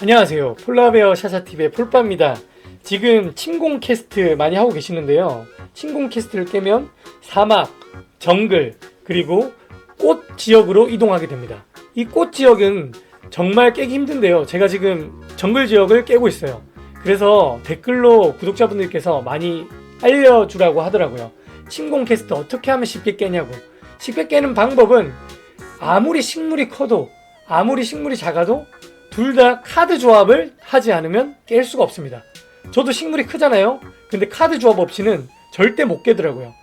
안녕하세요. 폴라베어 샤샤TV의 폴빠입니다. 지금 침공 캐스트 많이 하고 계시는데요. 침공 캐스트를 깨면 사막, 정글, 그리고 꽃 지역으로 이동하게 됩니다. 이 꽃 지역은 정말 깨기 힘든데요. 제가 지금 정글 지역을 깨고 있어요. 그래서 댓글로 구독자분들께서 많이 알려주라고 하더라고요. 침공 캐스트 어떻게 하면 쉽게 깨냐고. 쉽게 깨는 방법은 아무리 식물이 커도 아무리 식물이 작아도 둘 다 카드 조합을 하지 않으면 깰 수가 없습니다. 저도 식물이 크잖아요. 근데 카드 조합 없이는 절대 못 깨더라고요.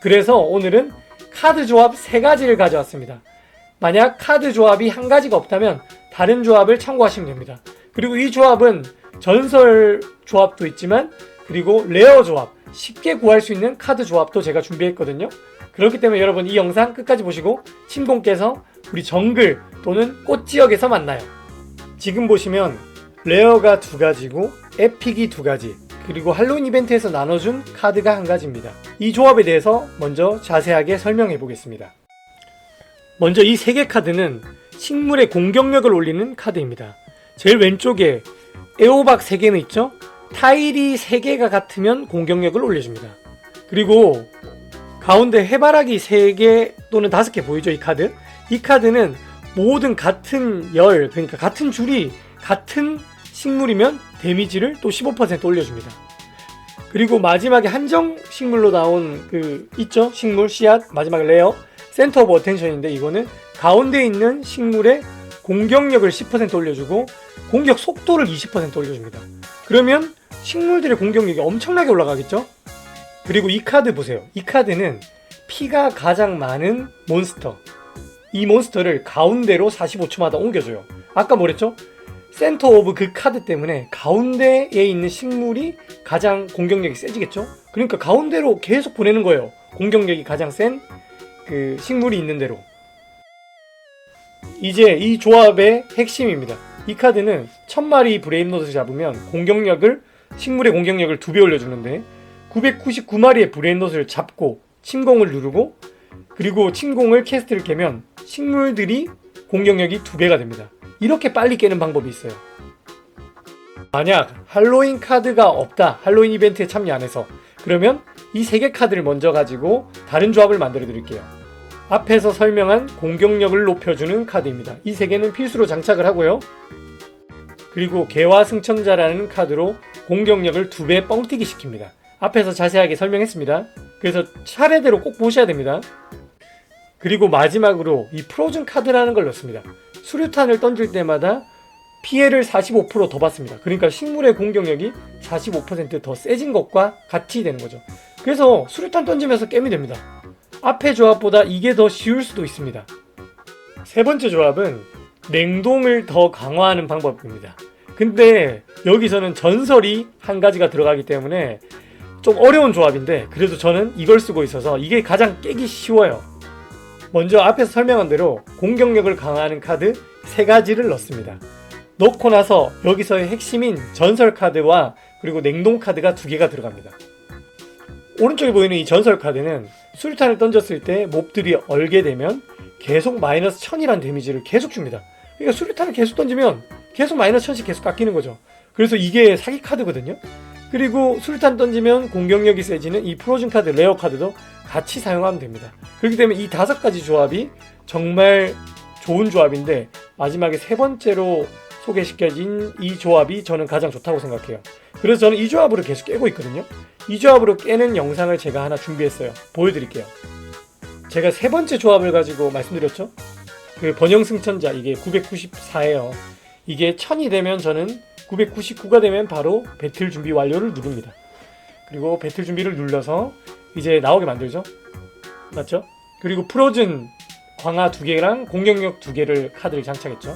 그래서 오늘은 카드 조합 세 가지를 가져왔습니다. 만약 카드 조합이 한 가지가 없다면 다른 조합을 참고하시면 됩니다. 그리고 이 조합은 전설 조합도 있지만 그리고 레어 조합 쉽게 구할 수 있는 카드 조합도 제가 준비했거든요. 그렇기 때문에 여러분 이 영상 끝까지 보시고 침공께서 우리 정글 또는 꽃 지역에서 만나요. 지금 보시면 레어가 두 가지고 에픽이 두 가지 그리고 할로윈 이벤트에서 나눠준 카드가 한 가지입니다. 이 조합에 대해서 먼저 자세하게 설명해 보겠습니다. 먼저 이 세 개 카드는 식물의 공격력을 올리는 카드입니다. 제일 왼쪽에 에오박 3개는 있죠? 타일이 3개가 같으면 공격력을 올려줍니다. 그리고 가운데 해바라기 3개 또는 5개 보이죠? 이 카드? 이 카드는 모든 같은 열, 그러니까 같은 줄이 같은 식물이면 데미지를 또 15% 올려줍니다. 그리고 마지막에 한정 식물로 나온 그 있죠? 식물 씨앗 마지막에 레어 센터 오브 어텐션인데 이거는 가운데 있는 식물의 공격력을 10% 올려주고 공격 속도를 20% 올려줍니다. 그러면 식물들의 공격력이 엄청나게 올라가겠죠? 그리고 이 카드 보세요. 이 카드는 피가 가장 많은 몬스터. 이 몬스터를 가운데로 45초마다 옮겨줘요. 아까 뭐랬죠? 센터 오브 그 카드 때문에 가운데에 있는 식물이 가장 공격력이 세지겠죠? 그러니까 가운데로 계속 보내는 거예요. 공격력이 가장 센 그 식물이 있는 대로. 이제 이 조합의 핵심입니다. 이 카드는 1000마리 브레인노드 잡으면 공격력을 식물의 공격력을 두 배 올려주는데 999마리의 브레인노트를 잡고 침공을 누르고 그리고 침공을 캐스트를 깨면 식물들이 공격력이 두 배가 됩니다. 이렇게 빨리 깨는 방법이 있어요. 만약 할로윈 카드가 없다. 할로윈 이벤트에 참여 안 해서 그러면 이 세 개 카드를 먼저 가지고 다른 조합을 만들어 드릴게요. 앞에서 설명한 공격력을 높여주는 카드입니다. 이 세 개는 필수로 장착을 하고요. 그리고 개화 승천자라는 카드로 공격력을 두 배 뻥튀기 시킵니다. 앞에서 자세하게 설명했습니다. 그래서 차례대로 꼭 보셔야 됩니다. 그리고 마지막으로 이 프로즌 카드라는 걸 넣습니다. 수류탄을 던질 때마다 피해를 45%더 받습니다. 그러니까 식물의 공격력이 45%더 세진 것과 같이 되는 거죠. 그래서 수류탄 던지면서 깨면 됩니다. 앞의 조합보다 이게 더 쉬울 수도 있습니다. 세 번째 조합은 냉동을 더 강화하는 방법입니다. 근데 여기서는 전설이 한 가지가 들어가기 때문에 좀 어려운 조합인데 그래도 저는 이걸 쓰고 있어서 이게 가장 깨기 쉬워요. 먼저 앞에서 설명한 대로 공격력을 강화하는 카드 세 가지를 넣습니다. 넣고 나서 여기서의 핵심인 전설 카드와 그리고 냉동 카드가 두 개가 들어갑니다. 오른쪽에 보이는 이 전설 카드는 수류탄을 던졌을 때 몹들이 얼게 되면 계속 마이너스 1000이라는 데미지를 계속 줍니다. 그러니까 수류탄을 계속 던지면 계속 마이너스 1000씩 계속 깎이는 거죠. 그래서 이게 사기 카드거든요. 그리고 수류탄 던지면 공격력이 세지는 이 프로즌 카드, 레어 카드도 같이 사용하면 됩니다. 그렇기 때문에 이 다섯 가지 조합이 정말 좋은 조합인데 마지막에 세 번째로 소개시켜진 이 조합이 저는 가장 좋다고 생각해요. 그래서 저는 이 조합으로 계속 깨고 있거든요. 이 조합으로 깨는 영상을 제가 하나 준비했어요. 보여드릴게요. 제가 세 번째 조합을 가지고 말씀드렸죠? 그 번영 승천자 이게 994예요. 이게 1000이 되면 저는 999가 되면 바로 배틀 준비 완료를 누릅니다. 그리고 배틀 준비를 눌러서 이제 나오게 만들죠. 맞죠? 그리고 프로즌 광화 두 개랑 공격력 두 개를 카드를 장착했죠.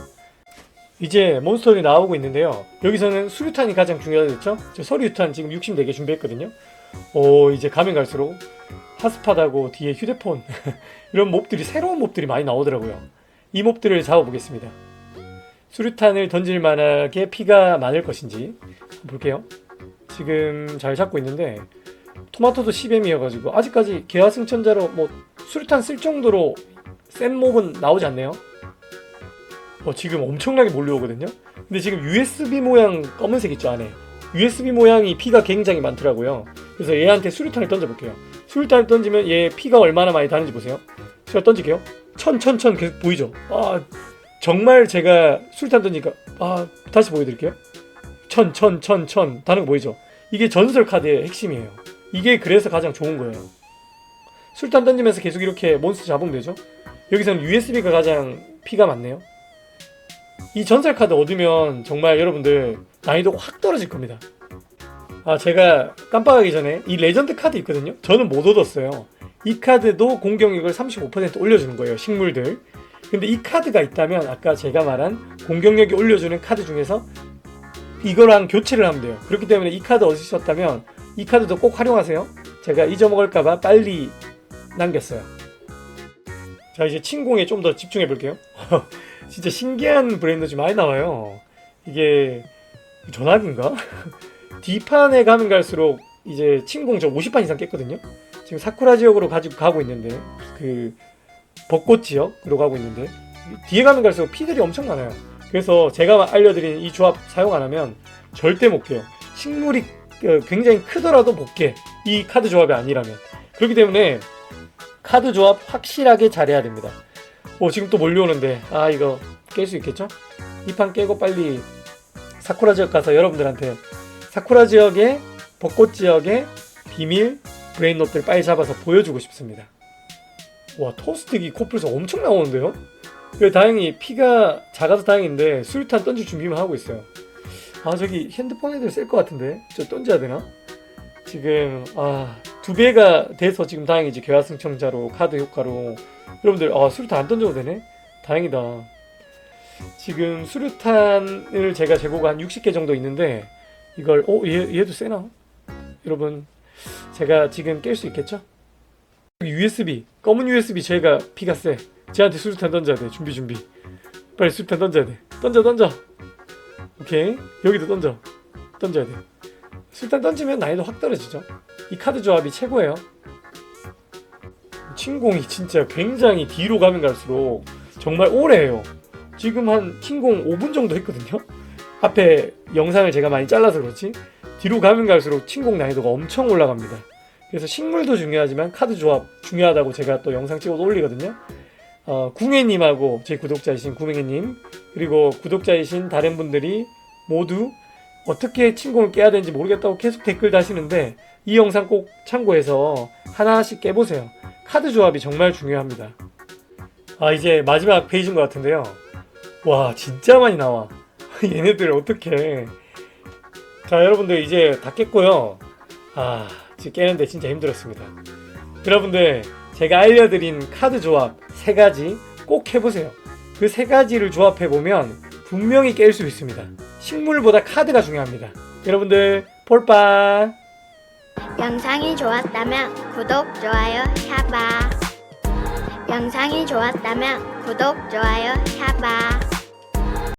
이제 몬스터들이 나오고 있는데요. 여기서는 수류탄이 가장 중요하겠죠? 저 서류탄 지금 64개 준비했거든요. 오, 이제 가면 갈수록 핫스팟하고 뒤에 휴대폰 이런 몹들이 새로운 몹들이 많이 나오더라고요. 이 몹들을 잡아보겠습니다. 수류탄을 던질 만하게 피가 많을 것인지 볼게요. 지금 잘 잡고 있는데 토마토도 10M이어가지고 아직까지 개화승천자로 뭐 수류탄 쓸 정도로 센 몹은 나오지 않네요. 어, 지금 엄청나게 몰려오거든요. 근데 지금 USB 모양 검은색 있죠 안에. USB 모양이 피가 굉장히 많더라고요. 그래서 얘한테 수류탄을 던져볼게요. 수류탄을 던지면 얘 피가 얼마나 많이 다는지 보세요. 제가 던질게요. 천, 천, 천 계속 보이죠? 아, 정말 제가 수류탄 던지니까, 아, 다시 보여드릴게요. 천, 천, 천, 천. 다는 거 보이죠? 이게 전설 카드의 핵심이에요. 이게 그래서 가장 좋은 거예요. 수류탄 던지면서 계속 이렇게 몬스터 잡으면 되죠? 여기서는 USB가 가장 피가 많네요. 이 전설 카드 얻으면 정말 여러분들 난이도가 확 떨어질 겁니다. 아, 제가 깜빡하기 전에 이 레전드 카드 있거든요? 저는 못 얻었어요. 이 카드도 공격력을 35% 올려주는 거예요, 식물들. 근데 이 카드가 있다면 아까 제가 말한 공격력이 올려주는 카드 중에서 이거랑 교체를 하면 돼요. 그렇기 때문에 이 카드 얻으셨다면 이 카드도 꼭 활용하세요. 제가 잊어먹을까봐 빨리 남겼어요. 자, 이제 침공에 좀 더 집중해 볼게요. 진짜 신기한 브랜드지 많이 나와요. 이게 전화기인가? D판에 가면 갈수록 이제 침공 저 50판 이상 깼거든요. 지금 사쿠라 지역으로 가지고 가고 있는데 그 벚꽃 지역으로 가고 있는데 뒤에 가면 갈수록 피들이 엄청 많아요. 그래서 제가 알려드린 이 조합 사용 안 하면 절대 못 깨요. 식물이 어, 굉장히 크더라도 못 깨. 이 카드 조합이 아니라면. 그렇기 때문에 카드 조합 확실하게 잘해야 됩니다. 오 지금 또 몰려오는데 아 이거 깰 수 있겠죠? 이 판 깨고 빨리 사쿠라 지역 가서 여러분들한테 사쿠라 지역의 벚꽃 지역의 비밀 브레인롯들 빨리 잡아서 보여주고 싶습니다. 와 토스트기 코뿔소 엄청 나오는데요? 그 다행히 피가 작아서 다행인데 수류탄 던질 준비만 하고 있어요. 아 저기 핸드폰 애들 쓸것 같은데 저 던져야 되나? 지금 아 두 배가 돼서 지금 다행이지 괴화승청자로 카드 효과로 여러분들 아 수류탄 안 던져도 되네? 다행이다. 지금 수류탄을 제가 재고가 한 60개 정도 있는데 이걸 어 얘, 얘도 세나? 여러분 제가 지금 깰 수 있겠죠? USB 검은 USB 제가 피가 세. 쟤한테 수류탄 던져야 돼 준비 준비. 빨리 수류탄 던져야 돼. 던져 던져. 오케이? 여기도 던져. 던져야 돼. 수류탄 던지면 난이도 확 떨어지죠. 이 카드 조합이 최고예요. 침공이 진짜 굉장히 뒤로 가면 갈수록 정말 오래 해요. 지금 한 침공 5분 정도 했거든요. 앞에 영상을 제가 많이 잘라서 그렇지 뒤로 가면 갈수록 침공 난이도가 엄청 올라갑니다 그래서 식물도 중요하지만 카드 조합 중요하다고 제가 또 영상 찍어서 올리거든요. 어, 궁예님하고 제 구독자이신 구맹이님 그리고 구독자이신 다른 분들이 모두 어떻게 침공을 깨야 되는지 모르겠다고 계속 댓글 다시는데 이 영상 꼭 참고해서 하나씩 깨보세요. 카드 조합이 정말 중요합니다. 아 이제 마지막 페이지인 것 같은데요. 와 진짜 많이 나와. 얘네들 어떻게? 자 여러분들 이제 다 깼고요. 아 깨는데 진짜 힘들었습니다. 여러분들 제가 알려드린 카드 조합 세 가지 꼭 해보세요. 그 세 가지를 조합해 보면 분명히 깰 수 있습니다. 식물보다 카드가 중요합니다. 여러분들 폴빠. 영상이 좋았다면 구독, 좋아요, 샤바. 영상이 좋았다면 구독, 좋아요, 샤바.